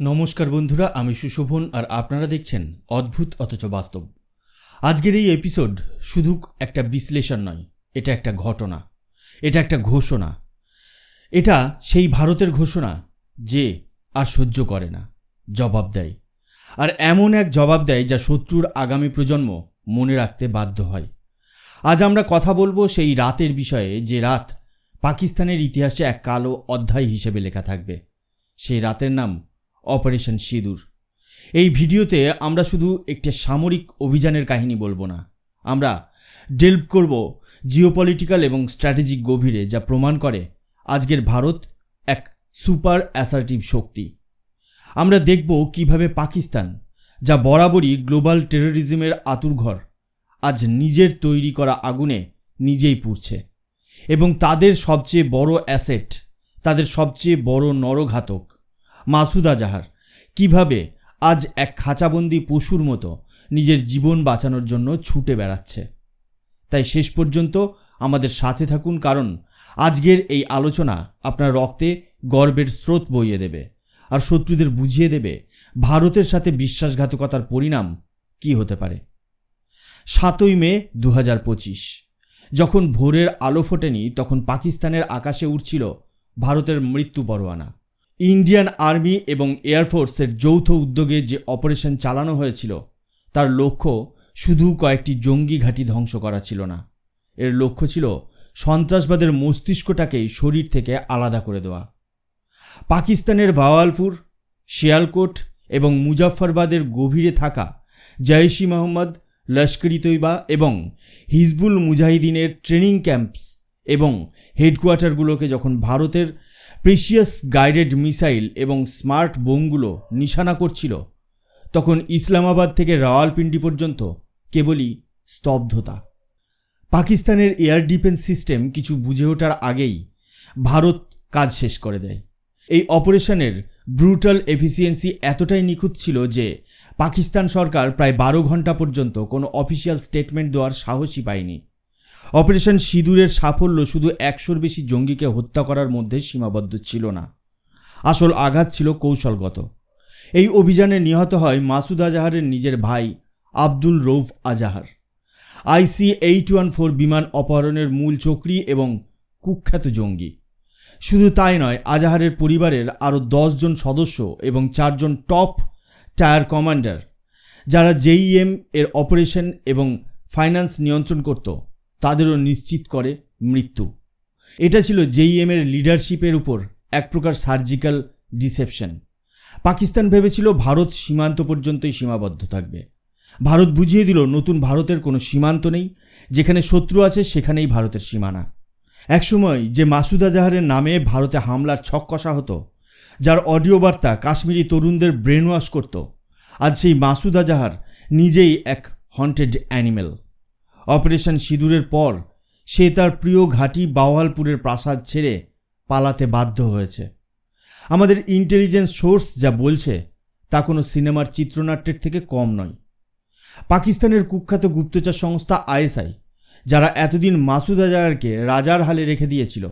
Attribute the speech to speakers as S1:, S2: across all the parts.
S1: নমস্কার বন্ধুরা, আমি সুশোভন আর আপনারা দেখছেন অদ্ভুত অথচ বাস্তব। আজকের এই এপিসোড শুধু একটা বিশ্লেষণ নয়, এটা একটা ঘটনা, এটা একটা ঘোষণা। এটা সেই ভারতের ঘোষণা যে আর সহ্য করে না, জবাব দেয়। আর এমন এক জবাব দেয় যা শত্রুর আগামী প্রজন্ম মনে রাখতে বাধ্য হয়। আজ আমরা কথা বলব সেই রাতের বিষয়ে যে রাত পাকিস্তানের ইতিহাসে এক কালো অধ্যায় হিসেবে লেখা থাকবে। সেই রাতের নাম অপারেশন সিঁদুর। এই ভিডিওতে আমরা শুধু একটি সামরিক অভিযানের কাহিনী বলব না। আমরা ডেলভ করব জিওপলিটিক্যাল এবং স্ট্র্যাটেজিক গভীরে যা প্রমাণ করে আজকের ভারত এক সুপার অ্যাসার্টিভ শক্তি। আমরা দেখব কীভাবে পাকিস্তান, যা বরাবরই গ্লোবাল টেরোরিজমের আতুরঘর আজ নিজের তৈরি করা আগুনে নিজেই পুড়ছে এবং তাদের সবচেয়ে বড় অ্যাসেট, তাদের সবচেয়ে বড় নরঘাতক। মাসুদা জাহার। কীভাবে আজ এক খাঁচাবন্দি পশুর মতো নিজের জীবন বাঁচানোর জন্য ছুটে বেড়াচ্ছে। তাই শেষ পর্যন্ত আমাদের সাথে থাকুন, কারণ আজকের এই আলোচনা আপনার রক্তে গর্বের স্রোত বইয়ে দেবে। আর শত্রুদের বুঝিয়ে দেবে ভারতের সাথে বিশ্বাসঘাতকতার পরিণাম কি হতে পারে। সাতই মে দু হাজার পঁচিশ, যখন ভোরের আলো ফোটেনি, তখন পাকিস্তানের আকাশে উঠছিল ভারতের মৃত্যু পরোয়ানা। ইন্ডিয়ান আর্মি এবং এয়ারফোর্সের যৌথ উদ্যোগে যে অপারেশন চালানো হয়েছিল, তার লক্ষ্য শুধু কয়েকটি জঙ্গি ঘাঁটি ধ্বংস করা ছিল না। এর লক্ষ্য ছিল সন্ত্রাসবাদের মস্তিষ্কটাকেই শরীর থেকে আলাদা করে দেওয়া। পাকিস্তানের বাওয়ালপুর শিয়ালকোট এবং মুজাফফরবাদের গভীরে থাকা জৈশি মোহাম্মদ, লস্করি তৈবা এবং হিজবুল মুজাহিদিনের ট্রেনিং ক্যাম্পস এবং হেডকোয়ার্টারগুলোকে যখন ভারতের প্রেশিয়াস গাইডেড মিসাইল এবং স্মার্ট বোমগুলো নিশানা করছিল। তখন ইসলামাবাদ থেকে রাওয়ালপিন্ডি পর্যন্ত কেবলই স্তব্ধতা। পাকিস্তানের এয়ার ডিফেন্স সিস্টেম কিছু বুঝে ওঠার আগেই ভারত কাজ শেষ করে দেয়। এই অপারেশনের ব্রুটাল এফিসিয়েন্সি এতটাই নিখুঁত ছিল যে পাকিস্তান সরকার প্রায় বারো ঘণ্টা পর্যন্ত কোনো অফিসিয়াল স্টেটমেন্ট দেওয়ার সাহসই পায়নি। অপারেশন সিঁদুরের সাফল্য শুধু একশোর বেশি জঙ্গিকে হত্যা করার মধ্যে সীমাবদ্ধ ছিল না। আসল আঘাত ছিল কৌশলগত। এই অভিযানে নিহত হয় মাসুদ আজাহারের নিজের ভাই Abdul Rauf Azhar. IC eight one four বিমান অপহরণের মূল চক্রী এবং কুখ্যাত জঙ্গি। শুধু তাই নয়, আজাহারের পরিবারের আরও জন সদস্য এবং চারজন টপ টায়ার কমান্ডার, যারা জেইএম এর অপারেশন এবং ফাইন্যান্স নিয়ন্ত্রণ করত। তাদেরও নিশ্চিত করে মৃত্যু। এটা ছিল জেইএম এর লিডারশিপের উপর এক প্রকার সার্জিক্যাল ডিসেপশন পাকিস্তান ভেবেছিল ভারত সীমান্ত পর্যন্তই সীমাবদ্ধ থাকবে। ভারত বুঝিয়ে দিল, নতুন ভারতের কোনো সীমান্ত নেই, যেখানে শত্রু আছে সেখানেই ভারতের সীমানা। একসময় যে মাসুদ আজাহারের নামে ভারতে হামলার ছক কষা হতো, যার অডিও বার্তা কাশ্মীরি তরুণদের ব্রেন ওয়াশ করত, আজ সেই মাসুদ আজাহার নিজেই এক হন্টেড অ্যানিমেল অপারেশন সিঁদুরের পর সে তার প্রিয় ঘাঁটি বাওয়ালপুরের প্রাসাদ ছেড়ে পালাতে বাধ্য হয়েছে। আমাদের ইন্টেলিজেন্স সোর্স যা বলছে, তা কোনো সিনেমার চিত্রনাট্যের থেকে কম নয়। পাকিস্তানের কুখ্যাত গুপ্তচর সংস্থা আইএসআই, যারা এতদিন মাসুদ আজাহারকে রাজার হালে রেখে দিয়েছিল,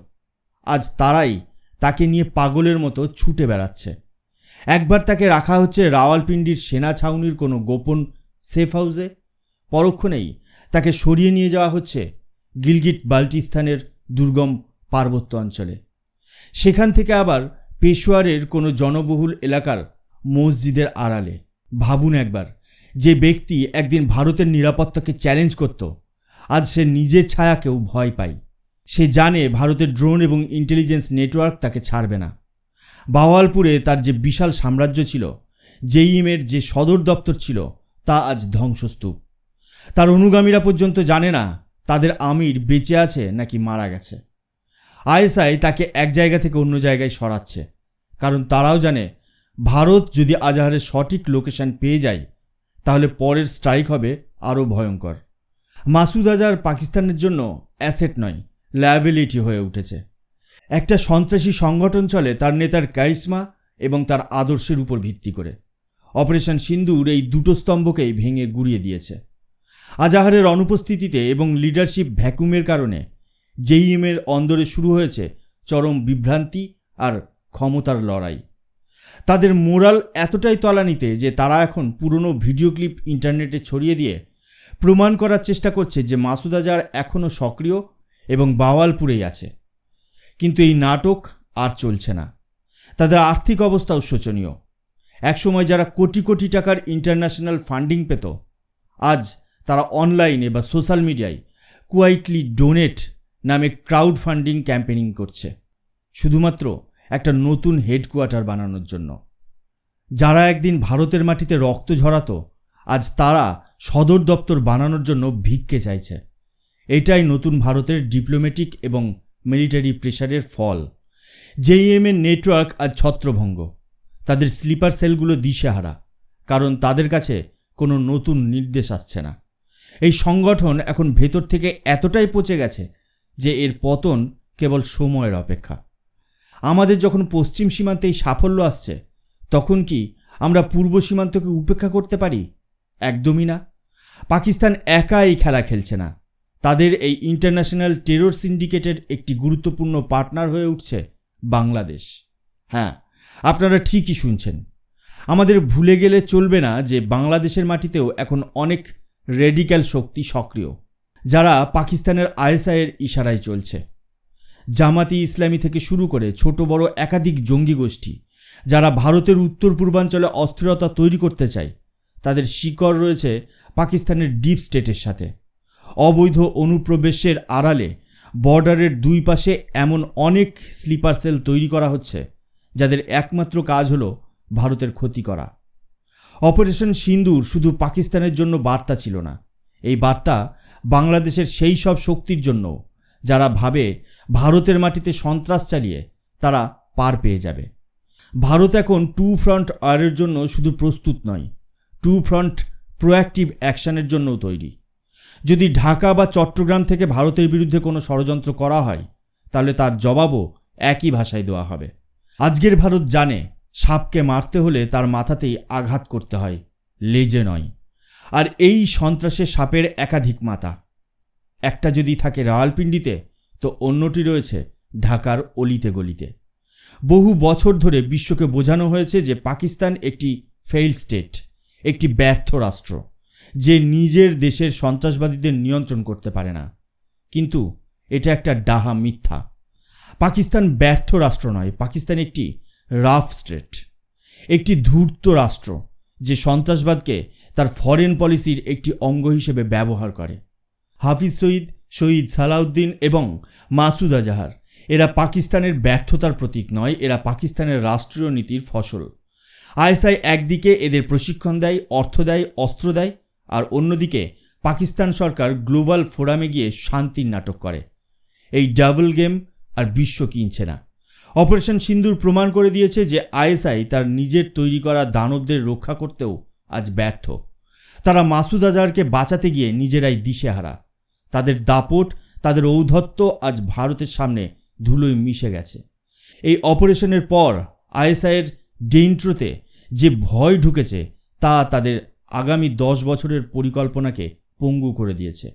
S1: আজ তারাই তাকে নিয়ে পাগলের মতো ছুটে বেড়াচ্ছে। একবার তাকে রাখা হচ্ছে রাওয়ালপিন্ডির সেনা ছাউনির কোনো গোপন সেফ হাউসে পরক্ষণেই তাকে সরিয়ে নিয়ে যাওয়া হচ্ছে গিলগিট বাল্টিস্তানের দুর্গম পার্বত্য অঞ্চলে। সেখান থেকে আবার পেশোয়ারের কোনো জনবহুল এলাকার মসজিদের আড়ালে। ভাবুন একবার, যে ব্যক্তি একদিন ভারতের নিরাপত্তাকে চ্যালেঞ্জ করত, আজ সে নিজের ছায়াকেও ভয় পায়। সে জানে ভারতের ড্রোন এবং ইন্টেলিজেন্স নেটওয়ার্ক তাকে ছাড়বে না। বাওয়ালপুরে তার যে বিশাল সাম্রাজ্য ছিল জেইএমের যে সদর দপ্তর ছিল, তা আজ ধ্বংসস্তূপ। তার অনুগামীরা পর্যন্ত জানে না তাদের আমির বেঁচে আছে নাকি মারা গেছে। আইএসআই তাকে এক জায়গা থেকে অন্য জায়গায় সরাচ্ছে, কারণ তারাও জানে ভারত যদি আজাহারের সঠিক লোকেশন পেয়ে যায়, তাহলে পরের স্ট্রাইক হবে আরও ভয়ঙ্কর। মাসুদ আজার পাকিস্তানের জন্য অ্যাসেট নয়, লায়াবিলিটি হয়ে উঠেছে। একটা সন্ত্রাসী সংগঠন চলে তার নেতার ক্যারিসমা এবং তার আদর্শের উপর ভিত্তি করে। অপারেশন সিন্দুর এই দুটো স্তম্ভকেই ভেঙে গুড়িয়ে দিয়েছে। আজাহারের অনুপস্থিতিতে এবং লিডারশিপ ভ্যাকুমের কারণে জেইএমের অন্দরে শুরু হয়েছে চরম বিভ্রান্তি আর ক্ষমতার লড়াই। তাদের মোরাল এতটাই তলানিতে যে তারা এখন পুরনো ভিডিও ক্লিপ ইন্টারনেটে ছড়িয়ে দিয়ে প্রমাণ করার চেষ্টা করছে যে মাসুদ আজহার এখনও সক্রিয় এবং বাওয়ালপুরেই আছে। কিন্তু এই নাটক আর চলছে না। তাদের আর্থিক অবস্থাও শোচনীয়। একসময় যারা কোটি কোটি টাকার ইন্টারন্যাশনাল ফান্ডিং পেত, আজ তারা অনলাইনে বা সোশ্যাল মিডিয়ায় কুয়াইটলি ডোনেট নামে ক্রাউড ফান্ডিং ক্যাম্পেনিং করছে। শুধুমাত্র একটা নতুন হেডকোয়ার্টার বানানোর জন্য। যারা একদিন ভারতের মাটিতে রক্ত ঝরাতো, আজ তারা সদর দপ্তর বানানোর জন্য ভিক্ষে চাইছে। এটাই নতুন ভারতের ডিপ্লোম্যাটিক এবং মিলিটারি প্রেশারের ফল। জেইএমের নেটওয়ার্ক আজ ছত্রভঙ্গ। তাদের স্লিপার সেলগুলো দিশেহারা, কারণ তাদের কাছে কোনো নতুন নির্দেশ আসছে না। এই সংগঠন এখন ভেতর থেকে এতটাই পচে গেছে যে এর পতন কেবল সময়ের অপেক্ষা। আমাদের যখন পশ্চিম সীমান্তে এই সাফল্য আসছে, তখন কি আমরা পূর্ব সীমান্তকে উপেক্ষা করতে পারি? একদমই না। পাকিস্তান একা এই খেলা খেলছে না। তাদের এই ইন্টারন্যাশনাল টেরর সিন্ডিকেটের একটি গুরুত্বপূর্ণ পার্টনার হয়ে উঠছে বাংলাদেশ। হ্যাঁ আপনারা ঠিকই শুনছেন। আমাদের ভুলে গেলে চলবে না যে বাংলাদেশের মাটিতেও এখন অনেক রেডিক্যাল শক্তি সক্রিয়, যারা পাকিস্তানের আইএসআইয়ের ইশারায় চলছে। জামাতি ইসলামী থেকে শুরু করে ছোট বড় একাধিক জঙ্গি গোষ্ঠী, যারা ভারতের উত্তর পূর্বাঞ্চলে অস্থিরতা তৈরি করতে চায়, তাদের শিকড় রয়েছে পাকিস্তানের ডিপ স্টেটের সাথে। অবৈধ অনুপ্রবেশের আড়ালে বর্ডারের দুই পাশে এমন অনেক স্লিপার সেল তৈরি করা হচ্ছে, যাদের একমাত্র কাজ হলো ভারতের ক্ষতি করা। অপারেশন সিন্দুর শুধু পাকিস্তানের জন্য বার্তা ছিল না। এই বার্তা বাংলাদেশের সেই সব শক্তির জন্য, যারা ভাবে ভারতের মাটিতে সন্ত্রাস চালিয়ে তারা পার পেয়ে যাবে। ভারত এখন টু ফ্রন্ট ওয়ারের জন্য শুধু প্রস্তুত নয়, টু ফ্রন্ট প্রোঅ্যাক্টিভ অ্যাকশানের জন্যও তৈরি। যদি ঢাকা বা চট্টগ্রাম থেকে ভারতের বিরুদ্ধে কোনো ষড়যন্ত্র করা হয়, তাহলে তার জবাবও একই ভাষায় দেওয়া হবে। আজকের ভারত জানে সাপকে মারতে হলে তার মাথাতেই আঘাত করতে হয়। লেজে নয়। আর এই সন্ত্রাসের সাপের একাধিক মাথা। একটা যদি থাকে রাওয়ালপিন্ডিতে, তো অন্যটি রয়েছে ঢাকার অলিতে গলিতে। বহু বছর ধরে বিশ্বকে বোঝানো হয়েছে যে পাকিস্তান একটি ফেইল স্টেট, একটি ব্যর্থ রাষ্ট্র, যে নিজের দেশের সন্ত্রাসবাদীদের নিয়ন্ত্রণ করতে পারে না। কিন্তু এটা একটা ডাহা মিথ্যা। পাকিস্তান ব্যর্থ রাষ্ট্র নয়, পাকিস্তান একটি রাফ স্টেট। একটি ধূর্ত রাষ্ট্র যে সন্ত্রাসবাদকে তার ফরেন পলিসির একটি অঙ্গ হিসেবে ব্যবহার করে। হাফিজ সঈদ, শহীদ সালাউদ্দিন এবং মাসুদ আজাহার, এরা পাকিস্তানের ব্যর্থতার প্রতীক নয়, এরা পাকিস্তানের রাষ্ট্রীয় নীতির ফসল। আইএসআই একদিকে এদের প্রশিক্ষণ দেয়, অর্থ দেয়, অস্ত্র দেয়, আর অন্যদিকে পাকিস্তান সরকার গ্লোবাল ফোরামে গিয়ে শান্তির নাটক করে। এই ডাবল গেম আর বিশ্ব কিনছে না। অপারেশন সিন্দুর প্রমাণ করে দিয়েছে যে আইএসআই তার নিজের তৈরি করা দানবদের রক্ষা করতেও আজ ব্যর্থ। তারা মাসুদ আজহারকে বাঁচাতে গিয়ে নিজেরাই দিশেহারা। তাদের দাপট, তাদের ঔদ্ধত্য আজ ভারতের সামনে ধুলোয় মিশে গেছে। এই অপারেশনের পর আইএসআইয়ের ডেইন্ট্রোতে যে ভয় ঢুকেছে, তা তাদের আগামী দশ বছরের পরিকল্পনাকে পঙ্গু করে দিয়েছে।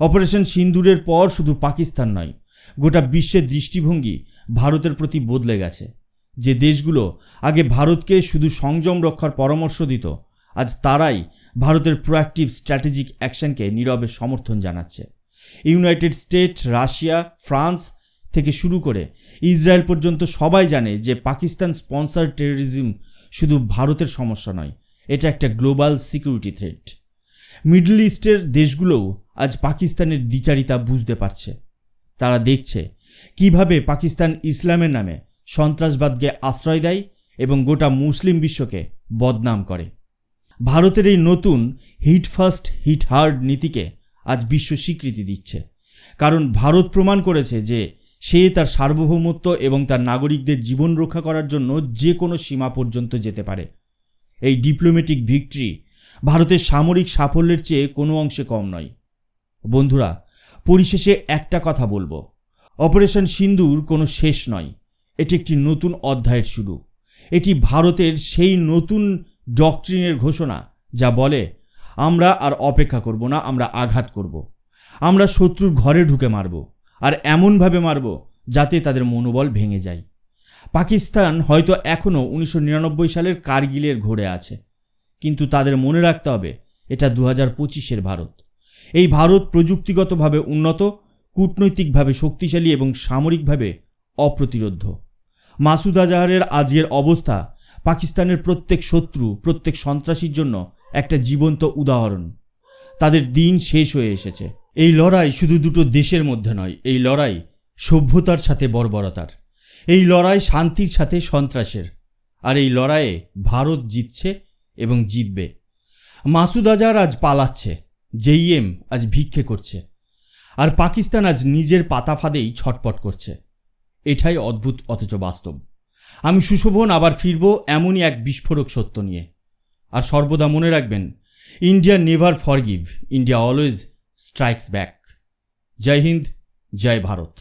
S1: অপারেশন সিন্দুরের পর শুধু পাকিস্তান নয়, গোটা বিশ্বের দৃষ্টিভঙ্গি ভারতের প্রতি বদলে গেছে। যে দেশগুলো আগে ভারতকে শুধু সংযম রক্ষার পরামর্শ দিত, আজ তারাই ভারতের প্রোয়াক্টিভ স্ট্র্যাটেজিক অ্যাকশনকে নীরবে সমর্থন জানাচ্ছে। ইউনাইটেড স্টেট রাশিয়া ফ্রান্স থেকে শুরু করে ইসরায়েল পর্যন্ত সবাই জানে যে পাকিস্তান স্পন্সার টেরোরিজম শুধু ভারতের সমস্যা নয়, এটা একটা গ্লোবাল সিকিউরিটি থ্রেট মিডল ইস্টের দেশগুলোও আজ পাকিস্তানের দ্বিচারিতা বুঝতে পারছে। তারা দেখছে কীভাবে পাকিস্তান ইসলামের নামে সন্ত্রাসবাদকে আশ্রয় দেয় এবং গোটা মুসলিম বিশ্বকে বদনাম করে? ভারতের এই নতুন হিট ফার্স্ট, হিট হার্ড নীতিকে আজ বিশ্ব স্বীকৃতি দিচ্ছে। কারণ ভারত প্রমাণ করেছে যে সে তার সার্বভৌমত্ব এবং তার নাগরিকদের জীবন রক্ষা করার জন্য যে কোনো সীমা পর্যন্ত যেতে পারে। এই ডিপ্লোম্যাটিক ভিক্টরি ভারতের সামরিক সাফল্যের চেয়ে কোনো অংশে কম নয়। বন্ধুরা, পরিশেষে একটা কথা বলব। অপারেশন সিন্দুর কোনো শেষ নয়। এটি একটি নতুন অধ্যায়ের শুরু। এটি ভারতের সেই নতুন ডকট্রিনের ঘোষণা, যা বলে, আমরা আর অপেক্ষা করব না, আমরা আঘাত করব। আমরা শত্রুর ঘরে ঢুকে মারব, আর এমনভাবে মারব যাতে তাদের মনোবল ভেঙে যায়। পাকিস্তান হয়তো এখনও উনিশশো নিরানব্বই সালের কার্গিলের ঘোরে আছে। কিন্তু তাদের মনে রাখতে হবে, এটা দু হাজার পঁচিশের ভারত। এই ভারত প্রযুক্তিগতভাবে উন্নত কূটনৈতিকভাবে শক্তিশালী এবং সামরিকভাবে অপ্রতিরোধ্য। মাসুদ আজাহারের আজকের অবস্থা পাকিস্তানের প্রত্যেক শত্রু, প্রত্যেক সন্ত্রাসীর জন্য একটা জীবন্ত উদাহরণ। তাদের দিন শেষ হয়ে এসেছে। এই লড়াই শুধু দুটো দেশের মধ্যে নয়, এই লড়াই সভ্যতার সাথে বর্বরতার। এই লড়াই শান্তির সাথে সন্ত্রাসের। আর এই লড়াইয়ে ভারত জিতছে এবং জিতবে। মাসুদ আজহার আজ পালাচ্ছে, জেইএম আজ ভিক্ষে করছে। আর পাকিস্তান আজ নিজের পাতা ফাঁদেই ছটপট করছে। এটাই অদ্ভুত, অথচ বাস্তব। আমি সুশোভন আবার ফিরব এমনই এক বিস্ফোরক সত্য নিয়ে। আর সর্বদা মনে রাখবেন, India never forgive, India always strikes back. Jai Hind, Jai Bharat.